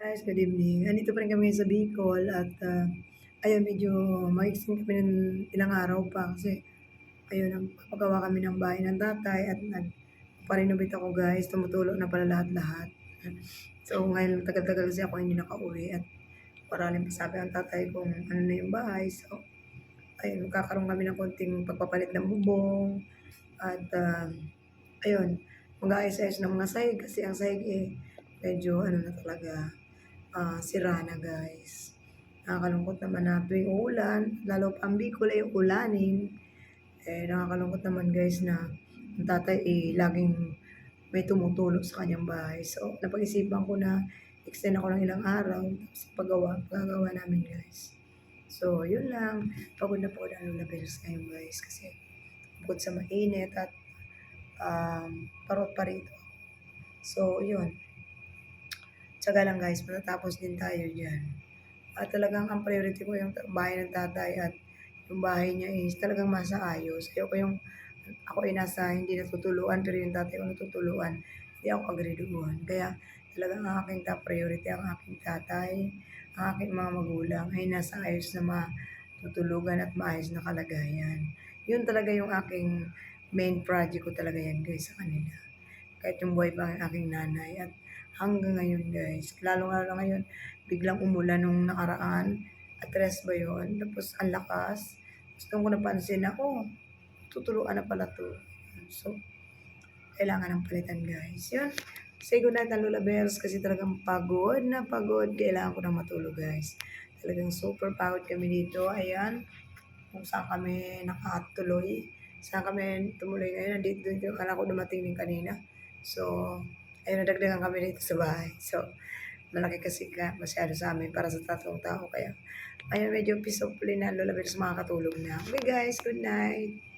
Guys, good evening. Andito pa rin kami sa Bicol at ah, ayun medyo mag-extend kami ng ilang araw pa kasi ayun nagpapagawa kami ng bahay ng tatay at nagpa-renovate ako guys. Tumutulong na pala lahat-lahat. So ngayon tagal-tagal kasi ako hindi nakauwi at maraming pasabi ang tatay kung ano na yung bahay. So ayun magkakaroon kami ng konting pagpapalit ng bubong at ah, ayun mag-aayos-ayos ng mga sahig kasi ang sahig eh medyo ano na talaga ah, sira na guys. Nakakalungkot naman na tuwing uulan, lalo pa ang Bicol ay ulanin. Eh, nakakalungkot naman guys na ang tatay eh, laging may tumutulong sa kanyang bahay. So, napag-isipan ko na extend ako ng ilang araw tapos paggawa, gagawa namin guys. So, yun lang. Pagod na pagod ang Lola Bears ngayon guys kasi bukod sa mainit at um, parot pa rito. So, yun. Tsaga lang guys, matatapos din tayo dyan. At talagang ang priority ko yung bahay ng tatay at yung bahay niya is talagang masaayos. Ayoko yung ako ay nasa hindi natutuluan pero yung tatay ko natutuluan. Hindi ako agree. Kaya talagang ang aking top priority ang aking tatay, ang aking mga magulang ay nasa ayos na matutulugan at maayos na kalagayan. Yun talaga yung aking main project ko talaga yan guys sa kanila. Kahit yung buhay pa ang aking nanay at hanggang ngayon guys. Lalo lalo ngayon, biglang umulan nung nakaraan. Address ba yun? Tapos ang lakas. Tapos doon ko napansin na, oh, tutuluan na pala to. So, kailangan ng palitan guys. Yun. Say good night na Lola Bears kasi talagang pagod na pagod. Kailangan ko na matulog guys. Talagang super pagod kami dito. Ayan. Kung saan kami nakatuloy. Saan kami tumuloy ngayon. Nandito din yung ko dumating din kanina. So, ayun, nadagdagan kami dito sa bahay. So, malaki kasi ka, masyado sa amin para sa tatlong tao. Kaya, ayun, medyo peacefully na Lola Bears makakatulog na. Okay guys, good night.